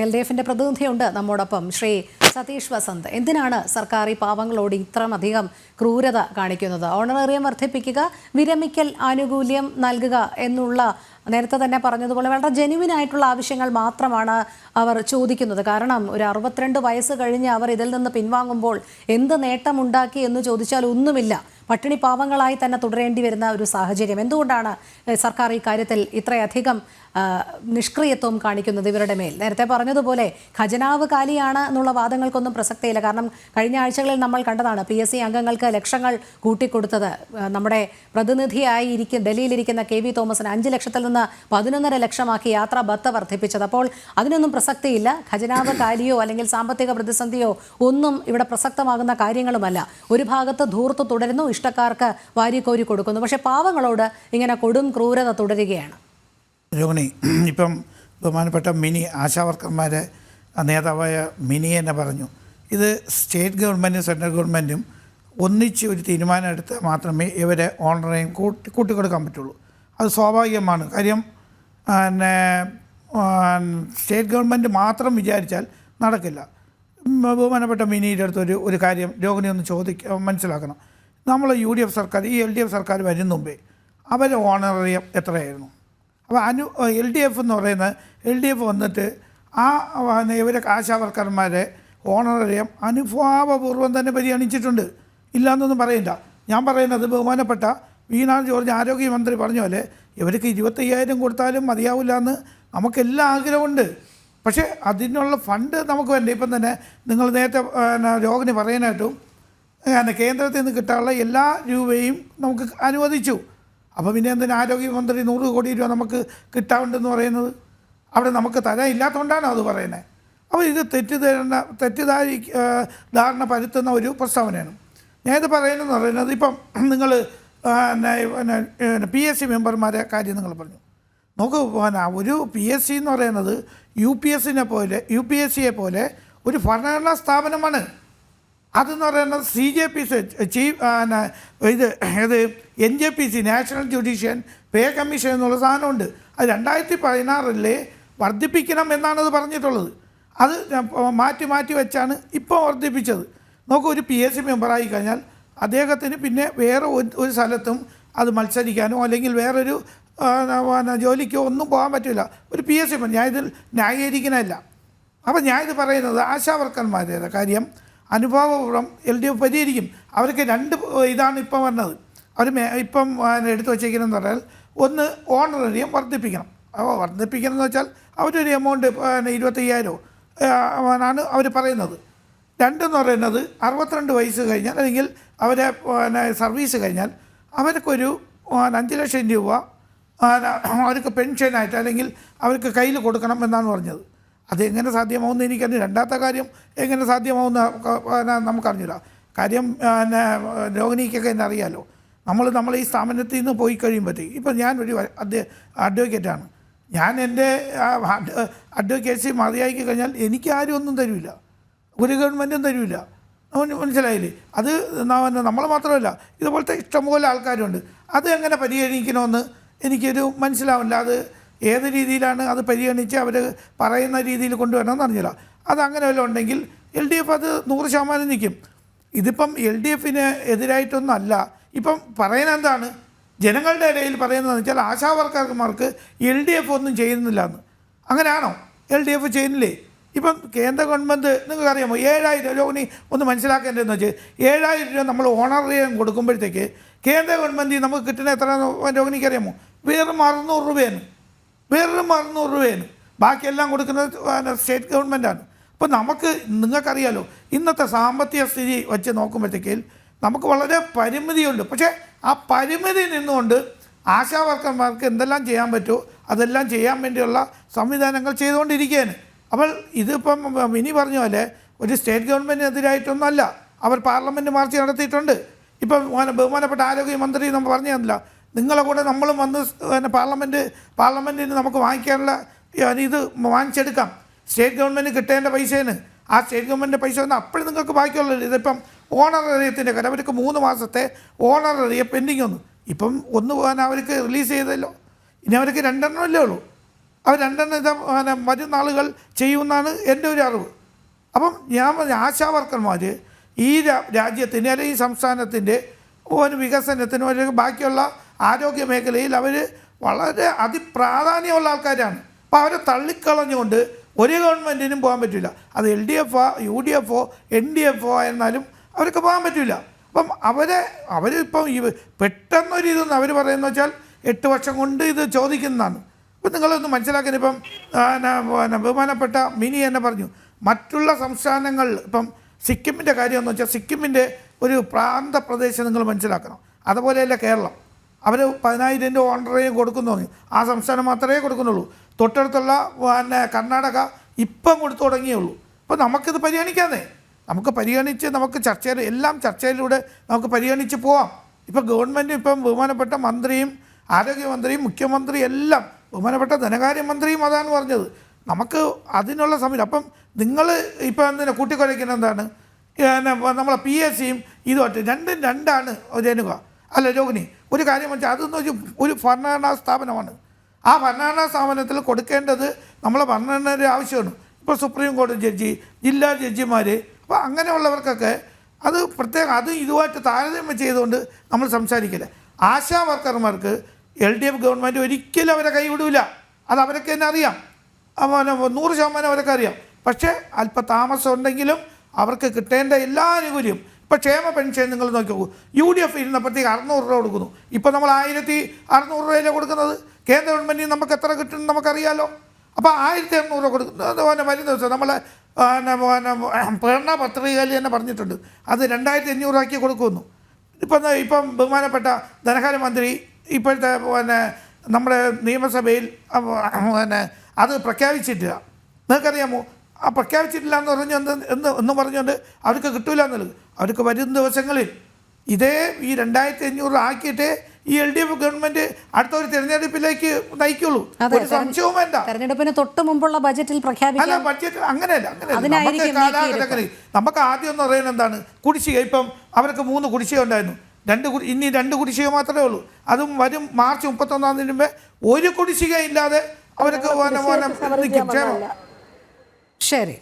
L D എഫിന്റെ പ്രതിനിധിയുണ്ട് നമ്മോടൊപ്പം. ശ്രീ സതീഷ് വസന്ത് എന്തിനാണ് സർക്കാർ ഈ പാവങ്ങളോട് ഇത്രമധികം ക്രൂരത കാണിക്കുന്നത്? ഓണറേറിയം വർദ്ധിപ്പിക്കുക വിരമിക്കൽ ആനുകൂല്യം നൽകുക എന്നുള്ള നേരത്തെ തന്നെ പറഞ്ഞതുപോലെ വളരെ ജെനുവിൻ ആയിട്ടുള്ള ആവശ്യങ്ങൾ മാത്രമാണ് അവർ ചോദിക്കുന്നത്. കാരണം ഒരു അറുപത്തിരണ്ട് വയസ്സ് കഴിഞ്ഞ് അവർ ഇതിൽ നിന്ന് പിൻവാങ്ങുമ്പോൾ എന്ത് നേട്ടമുണ്ടാക്കി എന്ന് ചോദിച്ചാൽ ഒന്നുമില്ല. പട്ടിണി പാവങ്ങളായി തന്നെ തുടരേണ്ടി വരുന്ന ഒരു സാഹചര്യം. എന്തുകൊണ്ടാണ് സർക്കാർ ഈ കാര്യത്തിൽ ഇത്രയധികം നിഷ്ക്രിയത്വം കാണിക്കുന്നത് ഇവരുടെ മേൽ? നേരത്തെ പറഞ്ഞതുപോലെ ഖജനാവ് കാലിയാണ് എന്നുള്ള വാദങ്ങൾക്കൊന്നും പ്രസക്തിയില്ല. കാരണം കഴിഞ്ഞ ആഴ്ചകളിൽ നമ്മൾ കണ്ടതാണ് പി എസ് സി അംഗങ്ങൾക്ക് ലക്ഷങ്ങൾ കൂട്ടിക്കൊടുത്തത്. നമ്മുടെ പ്രതിനിധിയായി ഇരിക്കും ഡൽഹിയിലിരിക്കുന്ന കെ വി തോമസിന് അഞ്ച് ലക്ഷത്തിൽ നിന്ന് പതിനൊന്നര ലക്ഷമാക്കി യാത്രാ ബത്ത വർദ്ധിപ്പിച്ചത്. അപ്പോൾ അതിനൊന്നും പ്രസക്തിയില്ല. ഖജനാവ് കാലിയോ അല്ലെങ്കിൽ സാമ്പത്തിക പ്രതിസന്ധിയോ ഒന്നും ഇവിടെ പ്രസക്തമാകുന്ന കാര്യങ്ങളുമല്ല. ഒരു ഭാഗത്ത് ധൂർത്ത് തുടരുന്നു ഇഷ്ടക്കാർക്ക് വാരിക്കോരി കൊടുക്കുന്നു. പക്ഷേ പാവങ്ങളോട് ഇങ്ങനെ കൊടും ക്രൂരത തുടരുകയാണ്. രോഹിണി ഇപ്പം ബഹുമാനപ്പെട്ട മിനി ആശാവർക്കർമാരെ നേതാവായ മിനി എന്നെ പറഞ്ഞു ഇത് സ്റ്റേറ്റ് ഗവൺമെന്റും സെൻട്രൽ ഗവൺമെന്റും ഒന്നിച്ച് ഒരു തീരുമാനം എടുത്താൽ മാത്രമേ ഇവരെ ഓണറേയും കൂട്ടി കൂട്ടിക്കൊടുക്കാൻ പറ്റുള്ളൂ. അത് സ്വാഭാവികമാണ്. കാര്യം പിന്നെ സ്റ്റേറ്റ് ഗവൺമെന്റ് മാത്രം വിചാരിച്ചാൽ നടക്കില്ല. ബഹുമാനപ്പെട്ട മിനിയുടെ അടുത്ത് ഒരു ഒരു കാര്യം രോഹിണി ഒന്ന് ചോദിക്ക മനസ്സിലാക്കണം. നമ്മൾ യു ഡി എഫ് സർക്കാർ ഈ എൽ ഡി എഫ് സർക്കാർ വരും മുമ്പേ അവരെ ഓണറേറിയം എത്രയായിരുന്നു? അപ്പോൾ അനു എൽ ഡി എഫ് എന്ന് പറയുന്നത് എൽ ഡി എഫ് വന്നിട്ട് ആ ഇവരെ ആശാവർക്കർമാരെ ഓണറേറിയം അനുഭാവപൂർവം തന്നെ പരിഗണിച്ചിട്ടുണ്ട്. ഇല്ലയെന്നൊന്നും പറയില്ല ഞാൻ പറയുന്നത് ബഹുമാനപ്പെട്ട വീണ ജോർജ് ആരോഗ്യമന്ത്രി പറഞ്ഞ പോലെ ഇവർക്ക് ഇരുപത്തയ്യായിരം കൊടുത്താലും മതിയാവില്ല എന്ന് നമുക്കെല്ലാം ആഗ്രഹമുണ്ട്. പക്ഷേ അതിനുള്ള ഫണ്ട് നമുക്ക് വേണ്ട. ഇപ്പം തന്നെ നിങ്ങൾ നേരത്തെ രോഗിനി പറയാനായിട്ടും പിന്നെ കേന്ദ്രത്തിൽ നിന്ന് കിട്ടാനുള്ള എല്ലാ രൂപയും നമുക്ക് അനുവദിച്ചു. അപ്പോൾ പിന്നെ എന്തിനാ ആരോഗ്യമന്ത്രി നൂറ് കോടി രൂപ നമുക്ക് കിട്ടാവുണ്ടെന്ന് പറയുന്നത്? അവിടെ നമുക്ക് തരാൻ ഇല്ലാത്തതുകൊണ്ടാണ് അത് പറയുന്നത് അപ്പോൾ ഇത് തെറ്റിദ്ധാരണ തെറ്റിദ്ധാരി ധാരണ പരുത്തുന്ന ഒരു പ്രസ്താവനയാണ്. ഞാനിത് പറയുന്നതെന്ന് പറയുന്നത് ഇപ്പം നിങ്ങൾ പി എസ് സി മെമ്പർമാരെ കാര്യം നിങ്ങൾ പറഞ്ഞു. നമുക്ക് പിന്നെ ഒരു പി എസ് സി എന്ന് പറയുന്നത് യു പി എസിനെ പോലെ യു പി എസ് സിയെ പോലെ ഒരു ഭരണഘടനാ സ്ഥാപനമാണ്. അതെന്ന് പറയുന്നത് സി ജെ പി ചീഫ് ഇത് ഇത് N J P C national judicial pay commission എന്നുള്ള സാധനമുണ്ട്. അത് രണ്ടായിരത്തി പതിനാറിലെ വർദ്ധിപ്പിക്കണം എന്നാണ് അത് പറഞ്ഞിട്ടുള്ളത്. അത് മാറ്റി മാറ്റി വെച്ചാണ് ഇപ്പോൾ വർദ്ധിപ്പിച്ചത്. നോക്കൂ ഒരു പി എസ് സി മെമ്പറായി കഴിഞ്ഞാൽ അദ്ദേഹത്തിന് പിന്നെ വേറെ ഒരു- സ്ഥലത്തും അത് മത്സരിക്കാനോ അല്ലെങ്കിൽ വേറൊരു ജോലിക്കോ ഒന്നും പോകാൻ പറ്റില്ല. ഒരു പി എസ് സി ഞാൻ ഇതിൽ ന്യായീകരിക്കുന്നതല്ല. അപ്പം ഞാനിത് പറയുന്നത് ആശാവർക്കർമാരുടെ കാര്യം. അനുഭവപൂർവം എൽ ഡി എഫ് പരിഹരിക്കും അവർക്ക് രണ്ട് ഇതാണ് ഇപ്പം വരുന്നത് അവർ ഇപ്പം എടുത്തു വച്ചേക്കുന്നതെന്ന് പറഞ്ഞാൽ ഒന്ന് ഓണറേറിയം വർദ്ധിപ്പിക്കണം. അപ്പോൾ വർദ്ധിപ്പിക്കണം എന്ന് വെച്ചാൽ അവരൊരു എമൗണ്ട് ഇരുപത്തയ്യായിരമോ ആണ് അവർ പറയുന്നത്. രണ്ടെന്ന് പറയുന്നത് അറുപത്തിരണ്ട് വയസ്സ് കഴിഞ്ഞാൽ അല്ലെങ്കിൽ അവരെ പിന്നെ സർവീസ് കഴിഞ്ഞാൽ അവർക്കൊരു അഞ്ച് ലക്ഷം രൂപ അവർക്ക് പെൻഷനായിട്ട് അല്ലെങ്കിൽ അവർക്ക് കയ്യിൽ കൊടുക്കണം എന്നാണ് പറഞ്ഞത്. അതെങ്ങനെ സാധ്യമാവുമെന്ന് എനിക്കറിഞ്ഞു രണ്ടാമത്തെ കാര്യം എങ്ങനെ സാധ്യമാവുന്ന പിന്നെ നമുക്കറിഞ്ഞില്ല കാര്യം പിന്നെ രോഹിണിക്കൊക്കെ എന്നെ അറിയാമല്ലോ നമ്മൾ നമ്മൾ ഈ സ്ഥാപനത്തിൽ നിന്ന് പോയി കഴിയുമ്പോഴത്തേക്ക് ഇപ്പം ഞാനൊരു അഡ്വക്കേറ്റാണ്. ഞാൻ എന്റെ അഡ്വക്കേസി മതിയാക്കി കഴിഞ്ഞാൽ എനിക്ക് ആരും ഒന്നും തരില്ല ഒരു ഗവൺമെന്റും തരില്ല മനസ്സിലായില്ലേ? അത് നമ്മൾ മാത്രമല്ല ഇതുപോലത്തെ ഇഷ്ടംപോലെ ആൾക്കാരുണ്ട്. അത് എങ്ങനെ പരിഗണിക്കണമെന്ന് എനിക്കൊരു മനസ്സിലാവില്ല. അത് ഏത് രീതിയിലാണ് അത് പരിഗണിച്ച് അവർ പറയുന്ന രീതിയിൽ കൊണ്ടുവരണമെന്ന് അറിഞ്ഞില്ല. അത് അങ്ങനെ വല്ലതും ഉണ്ടെങ്കിൽ എൽ ഡി എഫ് അത് നൂറ് ശതമാനം നിൽക്കും. ഇതിപ്പം എൽ ഡി എഫിന് എതിരായിട്ടൊന്നല്ല. ഇപ്പം പറയുന്ന എന്താണ് ജനങ്ങളുടെ ഇടയിൽ പറയുന്നതെന്ന് വെച്ചാൽ ആശാവർക്കർമാർക്ക് എൽ ഡി എഫ് ഒന്നും ചെയ്യുന്നില്ല എന്ന്. അങ്ങനെയാണോ? എൽ ഡി എഫ് ചെയ്യുന്നില്ലേ? ഇപ്പം കേന്ദ്ര ഗവൺമെന്റ് നിങ്ങൾക്ക് അറിയാമോ ഏഴായിരം ഇനി ഒന്ന് മനസ്സിലാക്കേണ്ടതെന്ന് വെച്ചാൽ ഏഴായിരം രൂപ നമ്മൾ ഓണറേറിയം കൊടുക്കുമ്പോഴത്തേക്ക് കേന്ദ്ര ഗവൺമെന്റ് നമുക്ക് കിട്ടുന്ന എത്ര രോഹിണിക്ക് അറിയാമോ? വേറെ അറുന്നൂറ് രൂപയാണ്. വെറും അറുന്നൂറ് രൂപയാണ്. ബാക്കിയെല്ലാം കൊടുക്കുന്നത് സ്റ്റേറ്റ് ഗവൺമെന്റാണ് അപ്പോൾ നമുക്ക് നിങ്ങൾക്കറിയാലോ ഇന്നത്തെ സാമ്പത്തിക സ്ഥിതി വെച്ച് നോക്കുമ്പോഴത്തേക്കും നമുക്ക് വളരെ പരിമിതിയുണ്ട്. പക്ഷേ ആ പരിമിതി നിന്നുകൊണ്ട് ആശാവർക്കർമാർക്ക് എന്തെല്ലാം ചെയ്യാൻ പറ്റുമോ അതെല്ലാം ചെയ്യാൻ വേണ്ടിയുള്ള സംവിധാനങ്ങൾ ചെയ്തുകൊണ്ടിരിക്കുകയാണ്. അപ്പോൾ ഇതിപ്പം മിനി പറഞ്ഞ പോലെ ഒരു സ്റ്റേറ്റ് ഗവൺമെന്റിനെതിരായിട്ടൊന്നുമല്ല അവർ പാർലമെന്റ് മാർച്ച് നടത്തിയിട്ടുണ്ട്. ഇപ്പം ബഹുമാന- ബഹുമാനപ്പെട്ട ആരോഗ്യമന്ത്രി നമ്മൾ പറഞ്ഞു തന്നില്ല നിങ്ങളെ കൂടെ നമ്മളും വന്ന് പിന്നെ പാർലമെന്റ് പാർലമെന്റിന് നമുക്ക് വാങ്ങിക്കാനുള്ള ഇത് വാങ്ങിച്ചെടുക്കാം. സ്റ്റേറ്റ് ഗവൺമെന്റ് കിട്ടേണ്ട പൈസേന്. ആ സ്റ്റേറ്റ് ഗവൺമെന്റ് പൈസ വന്നാൽ അപ്പോഴും നിങ്ങൾക്ക് ബാക്കിയുള്ളൂ ഇതിപ്പം ഓണറേറിയത്തിന്റെ കാര്യം അവർക്ക് മൂന്ന് മാസത്തെ ഓണറേറിയ പെൻഡിങ് ഒന്ന് ഇപ്പം ഒന്ന് പോകാൻ അവർക്ക് റിലീസ് ചെയ്തല്ലോ. ഇനി അവർക്ക് രണ്ടെണ്ണം അല്ലേ ഉള്ളൂ. അവർ രണ്ടെണ്ണം ഇത് പിന്നെ വരും നാളുകൾ ചെയ്യുമെന്നാണ് എന്റെ ഒരു അറിവ്. അപ്പം ഞാൻ പറഞ്ഞ ആശാവർക്കർമാർ ഈ രാജ്യത്തിന് അല്ലെങ്കിൽ ഈ സംസ്ഥാനത്തിന്റെ ഒരു വികസനത്തിനും അല്ലെങ്കിൽ ബാക്കിയുള്ള ആരോഗ്യ മേഖലയിൽ അവർ വളരെ അതിപ്രാധാന്യമുള്ള ആൾക്കാരാണ്. അപ്പോൾ അവരെ തള്ളിക്കളഞ്ഞുകൊണ്ട് ഒരു ഗവൺമെന്റിനും പോകാൻ പറ്റില്ല. അത് എൽ ഡി എഫോ യു ഡി എഫോ എൻ ഡി എഫോ എന്നാലും അവർക്ക് പോകാൻ പറ്റില്ല. അപ്പം അവരെ അവരിപ്പം ഈ പെട്ടെന്നൊരു ഇതെന്ന് അവർ പറയുന്നത് വെച്ചാൽ എട്ട് വർഷം കൊണ്ട് ഇത് ചോദിക്കുന്നതാണ്. അപ്പം നിങ്ങളൊന്ന് മനസ്സിലാക്കാൻ ഇപ്പം പിന്നെ ബഹുമാനപ്പെട്ട മിനി എന്നെ പറഞ്ഞു. മറ്റുള്ള സംസ്ഥാനങ്ങൾ ഇപ്പം സിക്കിമിന്റെ കാര്യം എന്ന് വെച്ചാൽ സിക്കിമിന്റെ ഒരു പ്രാന്ത പ്രദേശം നിങ്ങൾ മനസ്സിലാക്കണം. അതുപോലെയല്ല കേരളം. അവർ പതിനായിരം രൂപ ഓണറേയും കൊടുക്കുന്നു ആ സംസ്ഥാനം മാത്രമേ കൊടുക്കുന്നുള്ളൂ. തൊട്ടടുത്തുള്ള പിന്നെ കർണാടക ഇപ്പം കൊടുത്തു തുടങ്ങിയുള്ളൂ അപ്പോൾ നമുക്കിത് പരിഗണിക്കാന്നേ. നമുക്ക് പരിഗണിച്ച് നമുക്ക് ചർച്ചയിൽ എല്ലാം ചർച്ചയിലൂടെ നമുക്ക് പരിഗണിച്ച് പോവാം. ഇപ്പം ഗവൺമെന്റ് ഇപ്പം ബഹുമാനപ്പെട്ട മന്ത്രിയും ആരോഗ്യമന്ത്രിയും മുഖ്യമന്ത്രിയും എല്ലാം ബഹുമാനപ്പെട്ട ധനകാര്യമന്ത്രിയും അതാണ് പറഞ്ഞത്. നമുക്ക് അതിനുള്ള സമയം അപ്പം നിങ്ങൾ ഇപ്പം എന്തിനാ കൂട്ടിക്കൊലയ്ക്കുന്ന എന്താണ്? നമ്മളെ പി എസ് സിയും ഇതുമായിട്ട് രണ്ടും രണ്ടാണ് രേണുക അല്ല രോഹിണി ഒരു കാര്യം വെച്ചാൽ അതെന്ന് വെച്ചാൽ ഒരു ഭരണഘടനാ സ്ഥാപനമാണ്. ആ ഭരണഘടനാ സ്ഥാപനത്തിൽ കൊടുക്കേണ്ടത് നമ്മളെ ഭരണഘടനയുടെ ആവശ്യമാണ്. ഇപ്പോൾ സുപ്രീം കോടതി ജഡ്ജി ജില്ലാ ജഡ്ജിമാർ അപ്പോൾ അങ്ങനെയുള്ളവർക്കൊക്കെ അത് പ്രത്യേകം അത് ഇതുമായിട്ട് താരതമ്യം ചെയ്തുകൊണ്ട് നമ്മൾ സംസാരിക്കില്ല. ആശാ വർക്കർമാർക്ക് എൽ ഡി എഫ് ഗവൺമെന്റ് ഒരിക്കലും അവരെ കൈവിടില്ല അത് അവരൊക്കെ തന്നെ അറിയാം. നൂറ് ശതമാനം അവരൊക്കെ അറിയാം. പക്ഷേ അല്പ താമസം ഉണ്ടെങ്കിലും അവർക്ക് കിട്ടേണ്ട എല്ലാ ആനുകൂല്യവും ഇപ്പോൾ ക്ഷേമ പെൻഷൻ നിങ്ങൾ നോക്കി നോക്കൂ. യു ഡി എഫ് ഇരുന്നപ്പോഴത്തേക്ക് അറുന്നൂറ് രൂപ കൊടുക്കുന്നു. ഇപ്പോൾ നമ്മൾ ആയിരത്തി അറുന്നൂറ് രൂപയിലെ കൊടുക്കുന്നത്? കേന്ദ്ര ഗവൺമെന്റിൽ നമുക്ക് എത്ര കിട്ടും നമുക്കറിയാലോ. അപ്പോൾ ആയിരത്തി അറുന്നൂറ് രൂപ കൊടുക്കുന്നു. വരുന്ന ദിവസം നമ്മളെ പ്രേരണ പത്രികയിൽ തന്നെ പറഞ്ഞിട്ടുണ്ട്. അത് രണ്ടായിരത്തി അഞ്ഞൂറ് ആക്കി കൊടുക്കുമെന്നു ഇപ്പം ഇപ്പം ബഹുമാനപ്പെട്ട ധനകാര്യമന്ത്രി ഇപ്പോഴത്തെ പിന്നെ നമ്മുടെ നിയമസഭയിൽ പിന്നെ അത് പ്രഖ്യാപിച്ചിട്ടില്ല. നിങ്ങൾക്കറിയാമോ? ആ പ്രഖ്യാപിച്ചിട്ടില്ല എന്ന് പറഞ്ഞു എന്ത് എന്ന് എന്ന് പറഞ്ഞുകൊണ്ട് അവർക്ക് കിട്ടൂല എന്നുള്ളത്. അവർക്ക് വരും ദിവസങ്ങളിൽ. ഇതേ ഈ രണ്ടായിരത്തി അഞ്ഞൂറ് ആക്കിയിട്ട് ഈ എൽ ഡി എഫ് ഗവൺമെന്റ് അടുത്ത ഒരു തിരഞ്ഞെടുപ്പിലേക്ക് നയിക്കുള്ളൂ. ഒരു സംശയവും വേണ്ട. തെരഞ്ഞെടുപ്പിന് തൊട്ട് മുമ്പുള്ള ബജറ്റിൽ അല്ല ബഡ്ജറ്റ് അങ്ങനെയല്ല അങ്ങനെയല്ല. നമുക്ക് ആദ്യം എന്ന് പറയുന്നത് എന്താണ്? കുടിശ്ശിക. ഇപ്പം അവർക്ക് മൂന്ന് കുടിശ്ശിക ഉണ്ടായിരുന്നു. രണ്ട് കുടി ഇനി രണ്ട് കുടിശ്ശിക മാത്രമേ ഉള്ളൂ. അതും വരും മാർച്ച് മുപ്പത്തൊന്നാം തീയതി മുമ്പേ ഒരു കുടിശ്ശിക ഇല്ലാതെ അവർക്ക് ശരി.